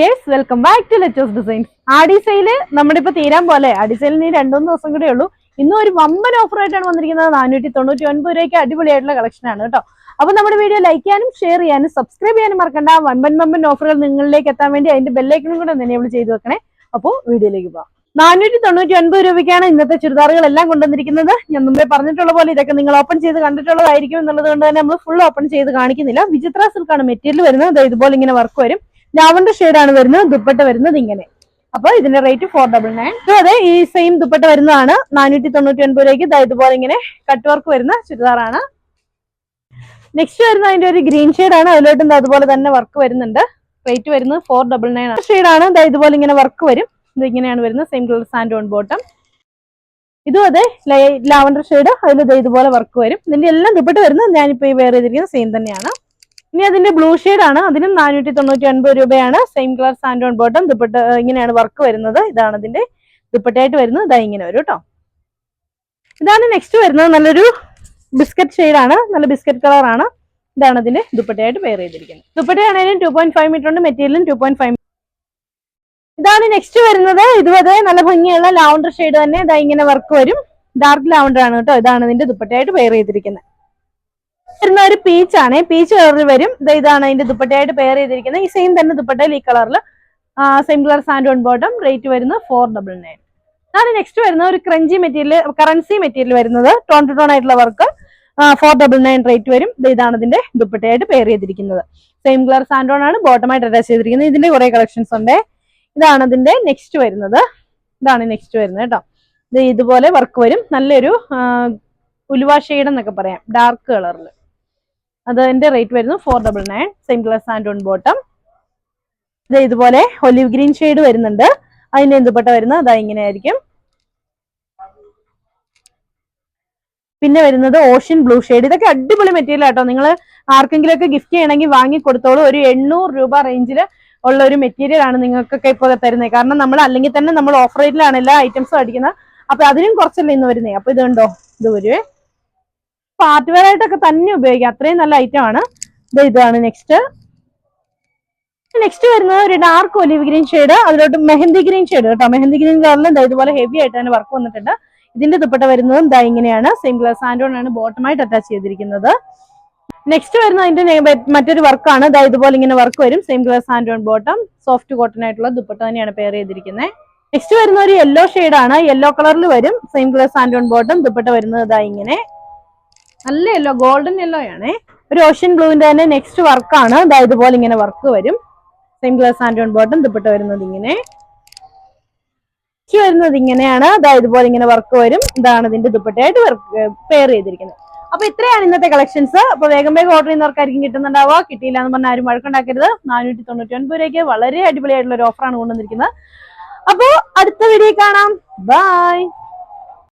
Yes welcome back to Lettos designs ആഡിസൈൽ നമ്മുടെ ഇപ്പൊ തീരാൻ പോലെ. ആഡി നീ ഇനി രണ്ടു ദിവസം കൂടെ ഉള്ളൂ. ഇന്നും ഒരു വമ്പൻ ഓഫർ ആയിട്ടാണ് വന്നിരിക്കുന്നത്. നാനൂറ്റി തൊണ്ണൂറ്റി ഒൻപത് രൂപയ്ക്ക് അടിപൊളിയായിട്ടുള്ള കളക്ഷൻ ആണ് കേട്ടോ. അപ്പൊ നമ്മുടെ വീഡിയോ ലൈക്ക് ചെയ്യാനും ഷെയർ ചെയ്യാനും സബ്സ്ക്രൈബ് ചെയ്യാനും മറക്കണ്ട. വമ്പൻ വമ്പൻ ഓഫറുകൾ നിങ്ങളിലേക്ക് എത്താൻ വേണ്ടി അതിന്റെ ബെല്ലൈക്കണും കൂടെ ഒന്ന് എനേബിൾ ചെയ്ത് വെക്കണേ. അപ്പോൾ വീഡിയോയിലേക്ക് പോവാം. നാനൂറ്റി തൊണ്ണൂറ്റി ഒൻപത് രൂപയ്ക്കാണ് ഇന്നത്തെ ചുരിദാറുകൾ എല്ലാം കൊണ്ടുവന്നിരിക്കുന്നത്. ഞാൻ മുമ്പേ പറഞ്ഞിട്ടുള്ള പോലെ ഇതൊക്കെ നിങ്ങൾ ഓപ്പൺ ചെയ്ത് കണ്ടിട്ടുള്ളതായിരിക്കും എന്നുള്ളത് കൊണ്ട് തന്നെ നമ്മൾ ഫുൾ ഓപ്പൺ ചെയ്ത് കാണിക്കുന്നില്ല. വിചിത്ര സിൽക്കാണ് മെറ്റീരിയൽ വരുന്നത്. ഇതുപോലെ ഇങ്ങനെ വർക്ക് വരും. ലാവണ്ടർ ആണ് വരുന്നത് ദുപ്പട്ട വരുന്നത് ഇങ്ങനെ. അപ്പൊ ഇതിന്റെ റേറ്റ് ഫോർ ഡബിൾ നയൻ അതെ ഈ സെയിം ദുപ്പട്ട വരുന്നതാണ്. നാനൂറ്റി തൊണ്ണൂറ്റി ഒൻപത് രൂപയ്ക്ക് ഇതുപോലെ ഇങ്ങനെ കട്ട് വർക്ക് വരുന്ന ചുരിദാറാണ്. നെക്സ്റ്റ് വരുന്ന അതിന്റെ ഒരു ഗ്രീൻ ആണ്. അതിലോട്ടും അതുപോലെ തന്നെ വർക്ക് വരുന്നുണ്ട്. റേറ്റ് വരുന്നത് ഫോർ ഡബിൾ നയൻ ആണ്. ദാ ഇതുപോലെ ഇങ്ങനെ വർക്ക് വരും. ഇത് ഇങ്ങനെയാണ് വരുന്നത്. Same colour sand on bottom ഇതും അതെ ലാവണ്ടർ ഷെയ്ഡ് അതിൽ ഇതുപോലെ വർക്ക് വരും. ഇതിന്റെ എല്ലാം ദുപ്പട്ട വരുന്നത് ഞാനിപ്പോ ഈ വെയർ ചെയ്തിരിക്കുന്നത് സെയിം തന്നെയാണ്. ഇനി അതിന്റെ ബ്ലൂ ആണ്. അതിനും നാനൂറ്റി തൊണ്ണൂറ്റി ഒൻപത് രൂപയാണ് same colour sand on bottom dupatta ഇങ്ങനെയാണ് വർക്ക് വരുന്നത്. ഇതാണ് അതിന്റെ ദുപ്പട്ടയായിട്ട് വരുന്നത്. ഇതാ ഇങ്ങനെ വരും കേട്ടോ ഇതാണ് നെക്സ്റ്റ് വരുന്നത്. നല്ലൊരു ബിസ്ക്കറ്റ് ആണ്. നല്ല ബിസ്ക്കറ്റ് കളർ ആണ്. ഇതാണ് അതിന്റെ ദുപ്പട്ടയായിട്ട് വെയർ ചെയ്തിരിക്കുന്നത്. ദുപ്പട്ടയാണെങ്കിലും ടു പോയിന്റ് ഫൈവ് മീറ്റർ ഉണ്ട്. മെറ്റീരിയലും ടു പോയിന്റ് ഫൈവ് ഇതാണ് നെക്സ്റ്റ് വരുന്നത്. ഇതുവരെ നല്ല ഭംഗിയുള്ള ലാവണ്ടർ ഷെയ്ഡ് തന്നെ. ഇതാ ഇങ്ങനെ വർക്ക് വരും. ഡാർക്ക് ലാവണ്ടർ ആണ് കേട്ടോ ഇതാണ് ഇതിന്റെ ദുപ്പട്ടയായിട്ട് വെയർ ചെയ്തിരിക്കുന്നത്. വരുന്ന ഒരു പീച്ച് ആണ്. പീച്ച് കളറിൽ വരും. ഇതാണ് അതിന്റെ ദുപ്പട്ടയായിട്ട് പെയർ ചെയ്തിരിക്കുന്നത് ഈ സെയിം തന്നെ ദുപ്പട്ടയിൽ ഈ കളറിൽ same colour sand on bottom rate വരുന്നത് ഫോർ ഡബിൾ നയൻ അതാണ് നെക്സ്റ്റ് വരുന്ന ഒരു ക്രഞ്ചി മെറ്റീരിയൽ കറൻസി മെറ്റീരിയൽ വരുന്നത്. ടോൺ ടു ടോൺ ആയിട്ടുള്ള work four double nine rate വരും. ഇതാണ് ഇതിന്റെ ദുപ്പട്ടയായിട്ട് പെയർ ചെയ്തിരിക്കുന്നത്. സെയിം കളർ സാൻഡ് ഓൺ ആണ്. ബോട്ടമായിട്ട് അറ്റാച്ച് ചെയ്തിരിക്കുന്നത്. ഇതിന്റെ കുറെ കളക്ഷൻസ് ഉണ്ട്. ഇതാണ് ഇതിന്റെ നെക്സ്റ്റ് വരുന്നത്. ഇതാണ് നെക്സ്റ്റ് വരുന്നത് കേട്ടോ. ഇത് ഇതുപോലെ വർക്ക് വരും. നല്ലൊരു ഉലുവ എന്നൊക്കെ പറയാം. ഡാർക്ക് കളറിൽ അതിന്റെ റേറ്റ് വരുന്നു four double nine same glass and on bottom ഇത് ഇതുപോലെ ഒലിവ് ഗ്രീൻ ഷെയ്ഡ് വരുന്നുണ്ട്. അതിന്റെ എന്തുപെട്ട വരുന്നത്? അതാ ഇങ്ങനെയായിരിക്കും പിന്നെ വരുന്നത് ഓഷ്യൻ ബ്ലൂ ഷെയ്ഡ് ഇതൊക്കെ അടിപൊളി മെറ്റീരിയൽ ആട്ടോ. നിങ്ങൾ ആർക്കെങ്കിലും ഒക്കെ ഗിഫ്റ്റ് ചെയ്യണമെങ്കിൽ വാങ്ങി കൊടുത്തോളൂ. ഒരു എണ്ണൂറ് രൂപ റേഞ്ചിൽ ഉള്ള ഒരു മെറ്റീരിയൽ ആണ് നിങ്ങൾക്കൊക്കെ ഇപ്പോൾ തരുന്നത് കാരണം നമ്മൾ അല്ലെങ്കിൽ തന്നെ നമ്മൾ ഓഫർ റേറ്റിലാണ് എല്ലാ ഐറ്റംസും അടിക്കുന്നത്. അപ്പൊ അതിനും കുറച്ചല്ലേ ഇന്ന് വരുന്നത് അപ്പൊ ഇതുണ്ടോ? ഇത് വരുവേ? പാർട്ടി വെയർ ആയിട്ടൊക്കെ തന്നെ ഉപയോഗിക്കാം. അത്രയും നല്ല ഐറ്റം ആണ്. ഇത് ഇതാണ് നെക്സ്റ്റ് നെക്സ്റ്റ് വരുന്നത് ഒരു ഡാർക്ക് ഒലിവ് ഗ്രീൻ ഷെയ്ഡ് അതിലോട്ട് മെഹന്തി ഗ്രീൻ ഷെയ്ഡ് കേട്ടോ. മെഹന്തി ഗ്രീൻ കളറിൽ ഇതുപോലെ ഹെവി ആയിട്ട് തന്നെ വർക്ക് വന്നിട്ടുണ്ട്. ഇതിന്റെ ദുപ്പട്ട വരുന്നതും ദാ ഇങ്ങനെയാണ്. സെയിം ഗ്ലാസ് സാൻഡോൺ ആണ് ബോട്ടമായിട്ട് അറ്റാച്ച് ചെയ്തിരിക്കുന്നത്. നെക്സ്റ്റ് വരുന്ന അതിന്റെ മറ്റൊരു വർക്കാണ് ദാ ഇതുപോലെ ഇങ്ങനെ വർക്ക് വരും. Same glass and on bottom soft cotton ആയിട്ടുള്ള ദുപ്പട്ട തന്നെയാണ് പെയർ ചെയ്തിരിക്കുന്നത് നെക്സ്റ്റ് വരുന്ന ഒരു യെല്ലോ ആണ്. യെല്ലോ കളറിൽ വരും. Same glass and on bottom dupatta വരുന്നത് ദാ ഇങ്ങനെ. നല്ല യെല്ലോ ഗോൾഡൻ യെല്ലോ ആണേ. ഒരു ഓഷ്യൻ ബ്ലൂവിന്റെ തന്നെ നെക്സ്റ്റ് വർക്കാണ് ദാ ഇതുപോലെ ഇങ്ങനെ വർക്ക് വരും. Same glass and on bottom dupatta വരുന്നത് ഇങ്ങനെ. വരുന്നത് ഇങ്ങനെയാണ്. അതായത് ഇതുപോലെ ഇങ്ങനെ വർക്ക് വരും. ഇതാണ് ഇതിന്റെ ദുപ്പട്ടയായിട്ട് വർക്ക് പെയർ ചെയ്തിരിക്കുന്നത്. അപ്പൊ ഇത്രയാണ് ഇന്നത്തെ കളക്ഷൻസ് അപ്പൊ വേഗം വേഗം ഓർഡർ ചെയ്യുന്നവർക്കായിരിക്കും കിട്ടുന്നുണ്ടാവുക. കിട്ടിയില്ല എന്ന് പറഞ്ഞാൽ ആരും വഴക്കുണ്ടാക്കരുത്. നാനൂറ്റി തൊണ്ണൂറ്റി ഒൻപത് രൂപയ്ക്ക് വളരെ അടിപൊളിയായിട്ടുള്ള ഒരു ഓഫറാണ് കൊണ്ടുവന്നിരിക്കുന്നത്. അപ്പോ അടുത്ത വീഡിയോ കാണാം. ബൈ